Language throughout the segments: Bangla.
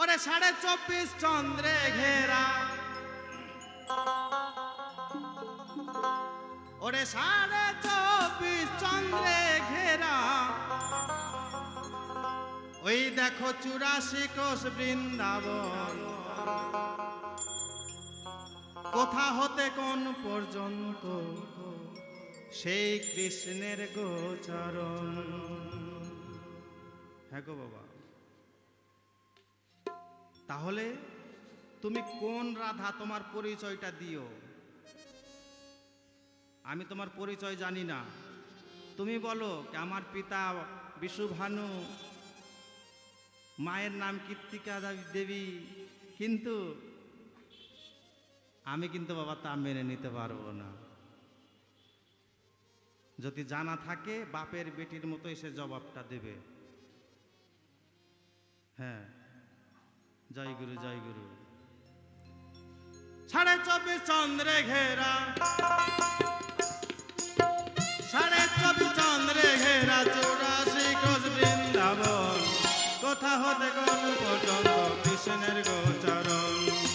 ওরে সাড়ে চব্বিশ চন্দ্রে ঘেরা। ওরে সাড়ে চব্বিশ চন্দ্রে ঘেরা। ওই দেখো চুরাশি কোষ বৃন্দাবন। কোথা হতে কোন পর্যন্ত সেই কৃষ্ণের গোচরণ। হ্যাঁ গো বাবা। তাহলে তুমি কোন রাধা তোমার পরিচয়টা দিও? আমি তোমার পরিচয় জানি না। তুমি বলো আমার পিতা বিশুভানু, মায়ের নাম কীর্তিকা দেবী, কিন্তু আমি কিন্তু বাবা তা মেনে নিতে পারব না। যদি জানা থাকে, বাপের বেটির মতো এসে জবাবটা দেবে। হ্যাঁ। জয় গুরু জয় গুরু। সাড়ে চব্বিশ চন্দ্রে ঘেরা। সাড়ে চব্বিশ চন্দ্রে ঘেরা চৌরাশি কোষ বৃন্দাবন। কোথা হতে কোন পর্যন্ত কৃষ্ণের গোচরণ?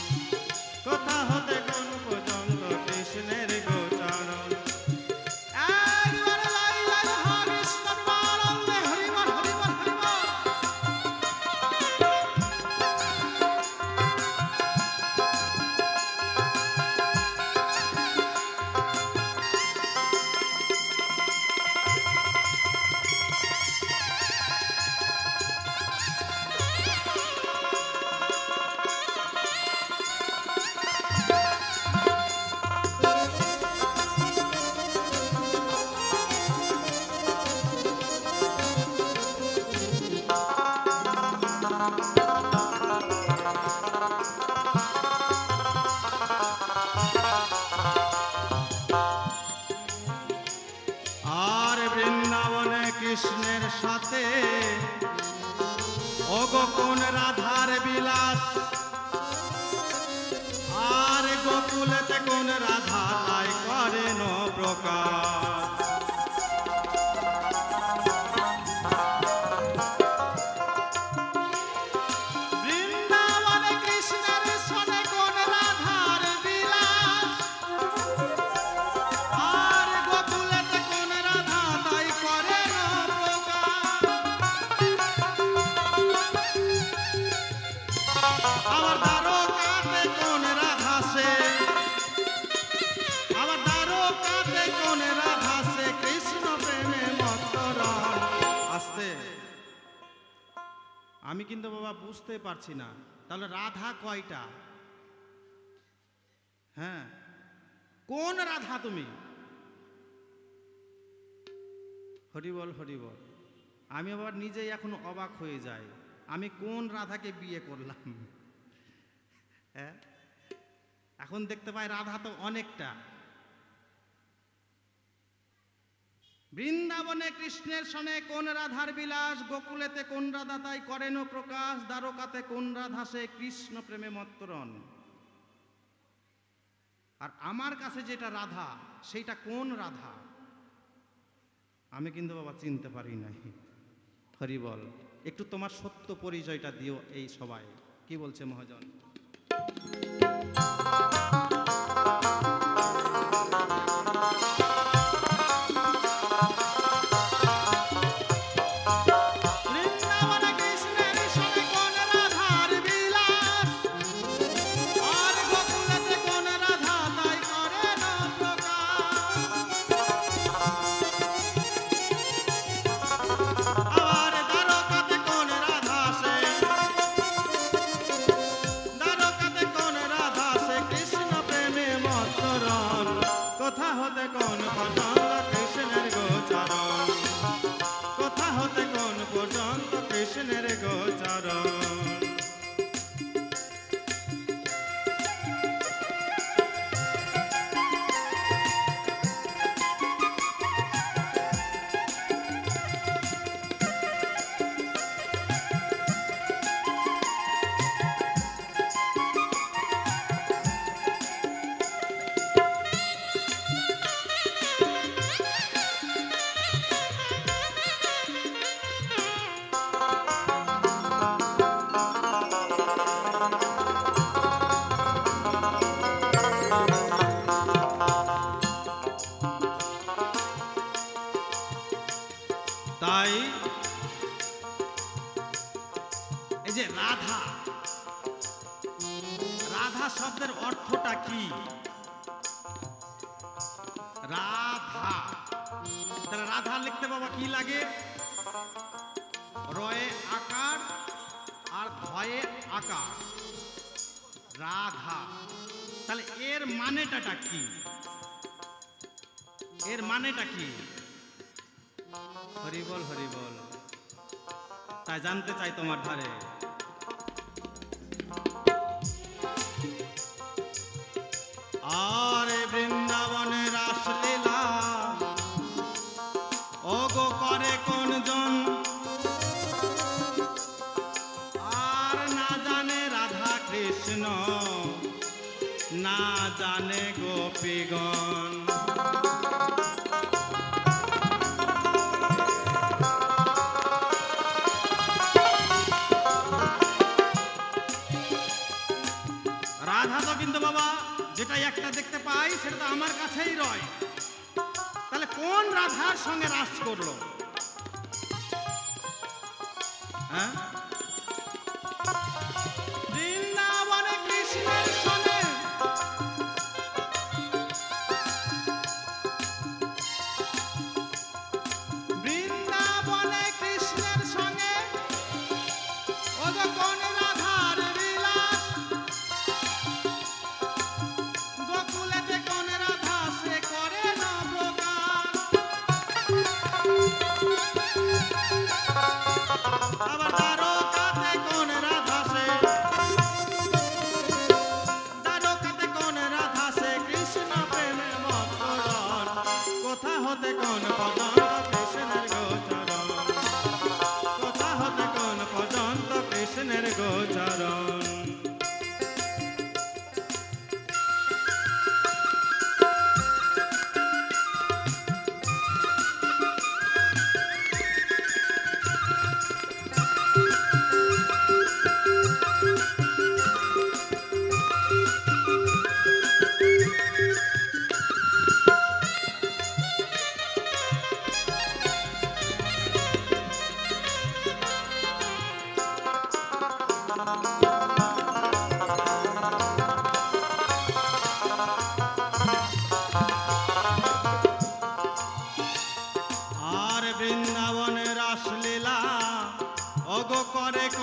কোন রাধা তাই করেন প্রকাশ বাবা বুঝতে পারছি না। তাহলে রাধা কয়টা? হ্যাঁ। কোন রাধা তুমি? হরিবল হরিবল আমি আবার নিজেই এখন অবাক হয়ে যাই। আমি কোন রাধাকে বিয়ে করলাম? হ্যাঁ। এখন দেখতে পাই রাধা তো অনেকটা। বৃন্দাবনে কৃষ্ণের সনে কোন রাধার বিলাস, গোকুলেতে কোন রাধা, তাই করেন প্রকাশ, দ্বারকাতে কোন রাধা, সে কৃষ্ণ প্রেমে মত্তরণ। আর আমার কাছে যেটা রাধা, সেইটা কোন রাধা? আমি কিন্তু বাবা চিনতে পারি নাই। হরি বল, একটু তোমার সত্য পরিচয়টা দিও এই সবাই কি বলছে মহাজন? Ram. ভাই। এই যে রাধা। রাধা শব্দের অর্থটা কি? রাধা। তাহলে রাধা লিখতে বাবা কি লাগে? রয়ে আকার আর ভয়ে আকার। রাধা। তাহলে এর মানেটা কি? এর মানেটা কি? হরিবল হরিবল। তাই জানতে চাই তোমার ধারে। আরে বৃন্দাবনে রাসলীলা ও গো করে কোনজন? আর না জানে রাধা কৃষ্ণ, না জানে গোপীগণ। যেটা একটা দেখতে পাই, সেটা তো আমার কাছেই রয়। তাহলে কোন রাধার সঙ্গে রাস করল? হ্যাঁ? বৃন্দাবনে কৃষ্ণের কোন পর্যন্ত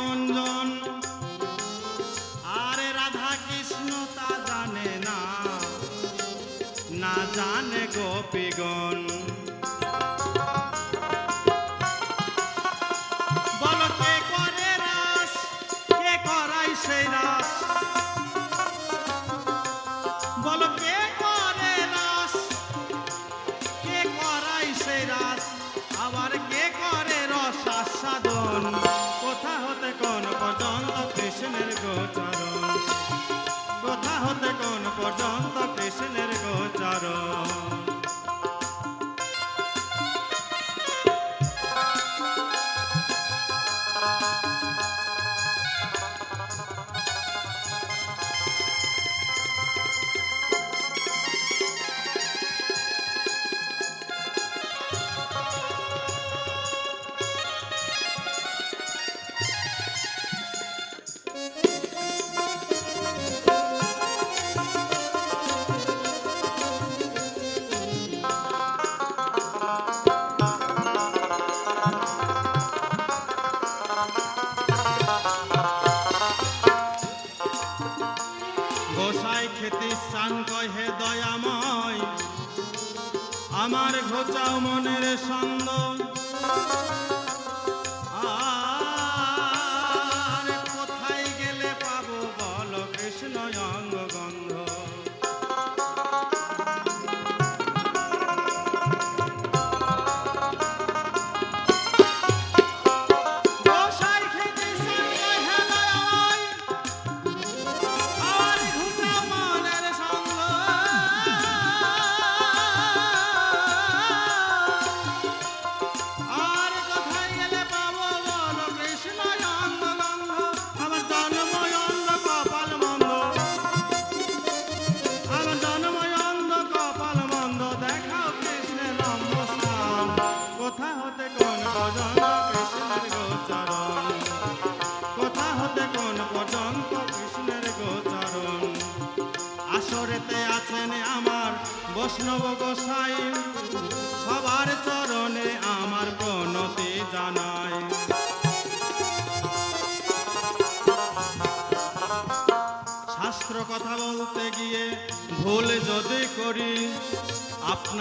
আর আরে রাধা কৃষ্ণ তা জানে না না জানে গোপীগণ। আমার ঘোচাও মনের সন্দ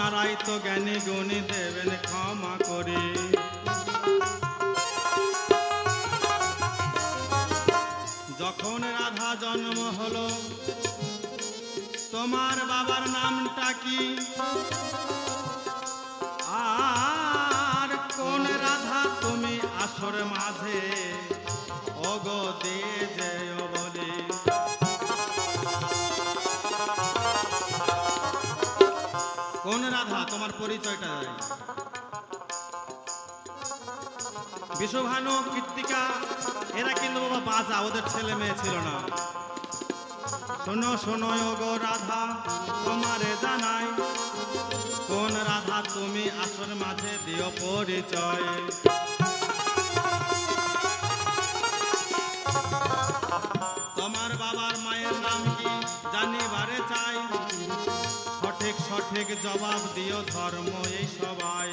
আপনারাই তো জ্ঞানী গুণী দেবেন ক্ষমা করে। যখন রাধা জন্ম হলো, তোমার বাবার নামটা কি? আর কোন রাধা তুমি আসর মাঝে? ওগো, দিয়ে বলি। তোমার পরিচয়টা বিশ্বভানু কৃত্তিকা এরা কিন্তু বাবা বাজা, ওদের ছেলে মেয়ে ছিল না। শোনো শোনো গো রাধা, তোমারে জানাই, কোন রাধা তুমি আসর মাঝে দিও পরিচয়। তোমার বাবার মায়ের সঠিক জবাব দিও ধর্ম, এই সবাই।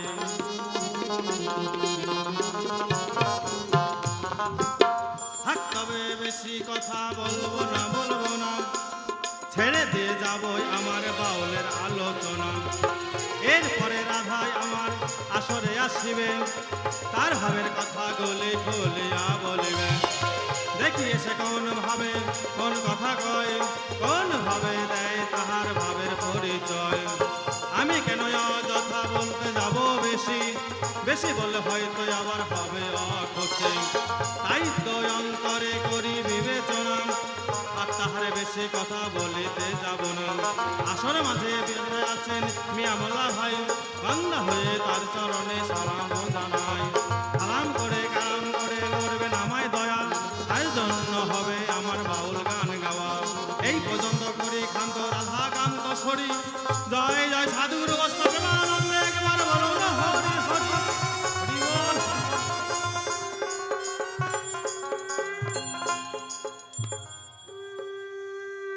তবে বেশি কথা বলব না বলব না। ছেড়ে দিয়ে যাবই আমার বাউলের আলোচনা। এরপরে রাধায় আমার আসরে আসিবে। তার ভাবের কথা গলে গলিয়া বলিবে। দেখি সে কোন ভাবে, কোন কথা কয়, কোন ভাবে দেয়। বেশি বলে হয়তো আবার হবে তাই অন্তরে করি বিবেচনা, আর তাহারে বেশি কথা বলিতে যাব না। আসর মাঝে বেঁধে আছেন মিয়া মোল্লা ভাই বান্দা হয়ে তার চরণে সালাম কালাম